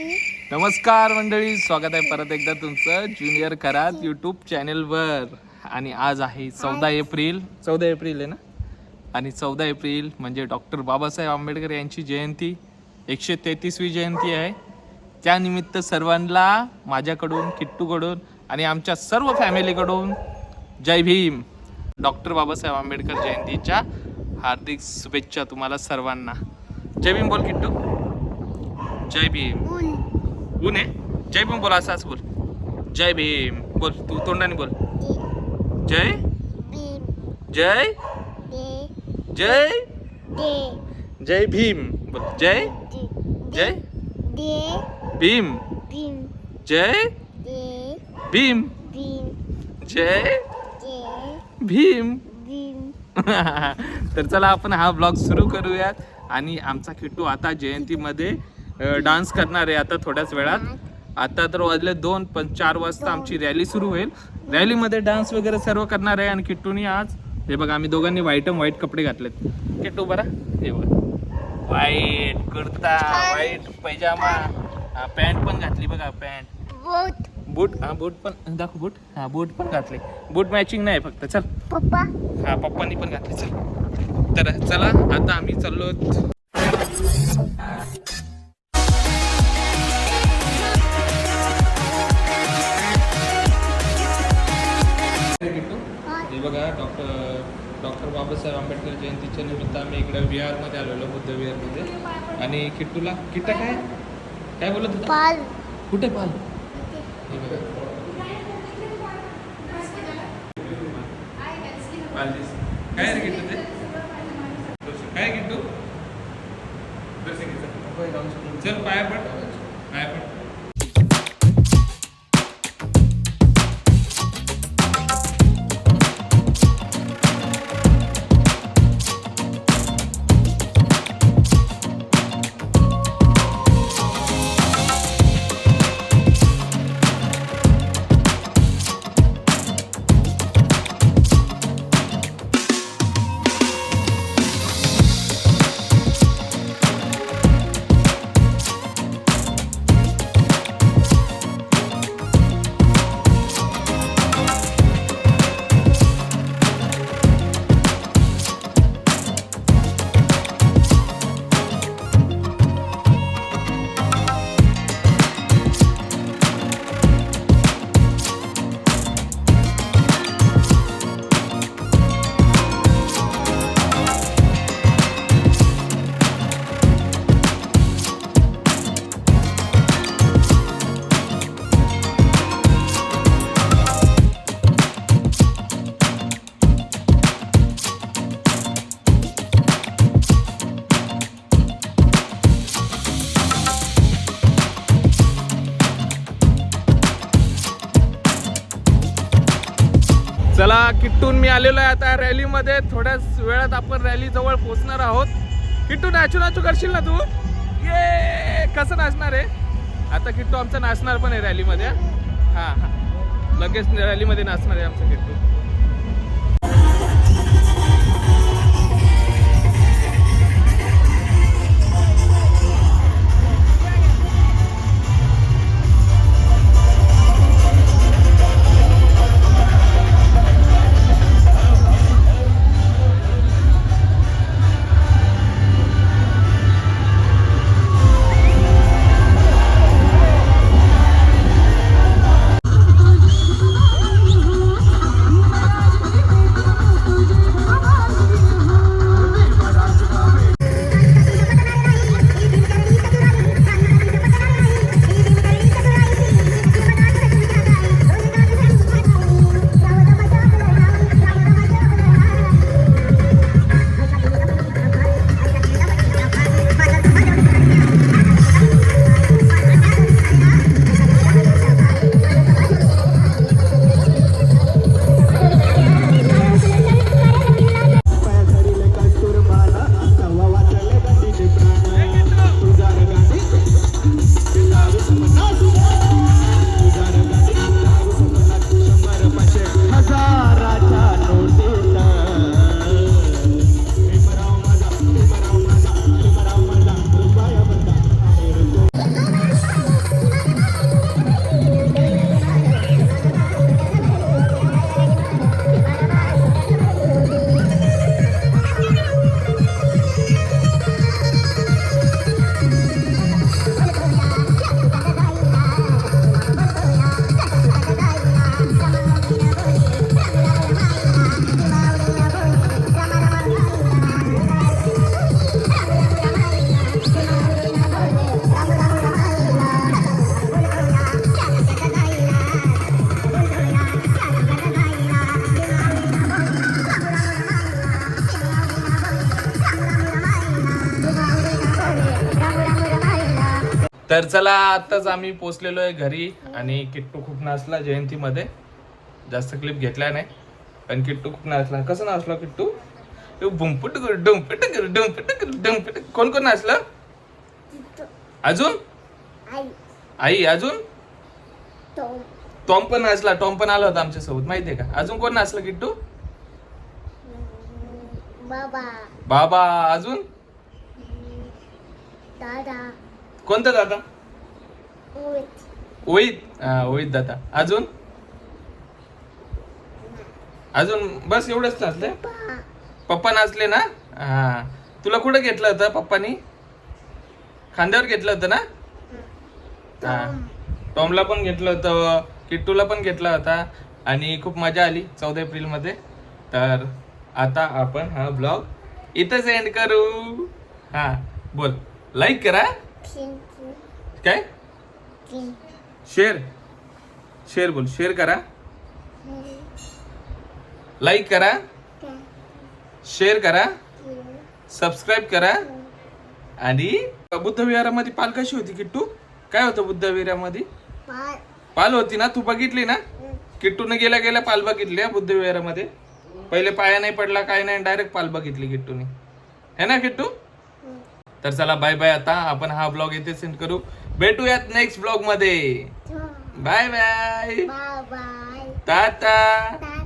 नमस्कार मंडळी स्वागत आहे परत एकदा तुमचं ज्युनियर करात यूट्यूब चॅनेलवर आणि आज आहे चौदा एप्रिल. चौदा एप्रिल आहे ना? आणि चौदा एप्रिल म्हणजे डॉक्टर बाबासाहेब आंबेडकर यांची जयंती. एकशे तेहतीसवी जयंती आहे. त्यानिमित्त सर्वांना माझ्याकडून किट्टूकडून आणि आमच्या सर्व फॅमिलीकडून जय भीम. डॉक्टर बाबासाहेब आंबेडकर जयंतीच्या हार्दिक शुभेच्छा तुम्हाला सर्वांना. जय भीम बोल किट्टू. जय भीम. ऊन. आहे? जय भीम बोल असाच बोल. जय भीम. बोल तू तोंडाने बोल. जय? जय? जय? जय भीम. बोल जय? जय? भीम. जय? भीम. जय? भीम. तर चला आपण हा ब्लॉग सुरू करूयात. आणि आमचा किट्टू आता जयंतीमध्ये डान्स करणार आहे आता थोड्याच वेळात. आता तर वाजले दोन पण चार वाजता आमची रॅली सुरू होईल. रॅलीमध्ये डान्स वगैरे सर्व करणार आहे आणि किट्टूनी आज. हे बघा आम्ही दोघांनी व्हाईट व्हाईट कपडे घातलेत. किट्टू बरा हे बघ. White kurta white pyjama. Pant पण घातली बघा पॅन्ट बूट हा बूट पण दाखव बूट हा बूट पण घातले. बूट मॅचिंग नाही फक्त चल. पप्पा. हा पप्पांनी पण घातले चल. तर चला आता आम्ही चाललो डॉक्टर बाबासाहेब आंबेडकर जयंतीच्या निमित्त आम्ही इकडे विहारमध्ये आलेलो बुद्ध विहारमध्ये आणि किट्टूला किट्टा काय? काय बोलत होता? पाल. कुठे पाल? हे बघा. पाल दिस. काय रे किट्टू ते? काय किट्टू? चल पाया पड. पाया पड. चला किट्टून मी आलेलो आहे आता रॅलीमध्ये. थोड्याच वेळात आपण रॅली जवळ पोहोचणार आहोत. किट्टू नाचू नाचू करशील ना तू? ये! कसं नाचणार आहे? आता किट्टू आमचा नाचणार पण आहे रॅलीमध्ये. हां हां. लगेच रॅलीमध्ये नाचणार आहे आमचा किट्टू. तर चला आताच आम्ही पोचलेलो आहे घरी आणि किट्टू खूप नाचला जयंतीमध्ये. जास्त क्लिप घेतल्या नाही पण किट्टू खूप नाचला. कसं नाचला किट्टू? कर डुंपट कर डुंपट कर डुंपट कोण कोण नाचलं? अजून? आई. अजून? टॉम पण नाचला टॉम पण आला होता आमच्यासोबत माहितीये का? अजून कोण नाचलं किट्टू? बाबा. बाबा अजून? दादा. कोणता दादा ओळीत हा ओळीत दादा अजून? अजून बस एवढंच नाचले पप्पा. नाचले ना? हा. तुला कुठं घेतलं होतं पप्पानी? खांद्यावर घेतलं होतं ना? हा. टॉमला पण घेतलं होतं किट्टूला पण घेतला होता आणि खूप मजा आली चौदा एप्रिलमध्ये तर आता आपण हा ब्लॉग इथं एंड करू. हा बोल. लाईक करा. काय? शेअर शेअर बोल. शेअर करा. लाईक करा. शेअर करा. सबस्क्राईब करा. आणि बुद्ध विहारामध्ये पाल कशी होती किट्टू? काय होतं बुद्ध विहारामध्ये? पाल पाल होती ना? तू बघितली ना? किट्टूने गेल्या गेल्या पाल बघितली हा बुद्ध विहारामध्ये. पहिले पाया नाही पडला काय नाही डायरेक्ट पाल बघितली किट्टूने. है ना किट्टू? तर चला बाय बाय आता. आपण हा ब्लॉग इथे सेंड करू. भेटूयात नेक्स्ट ब्लॉगमध्ये. Bye bye bye bye tata tata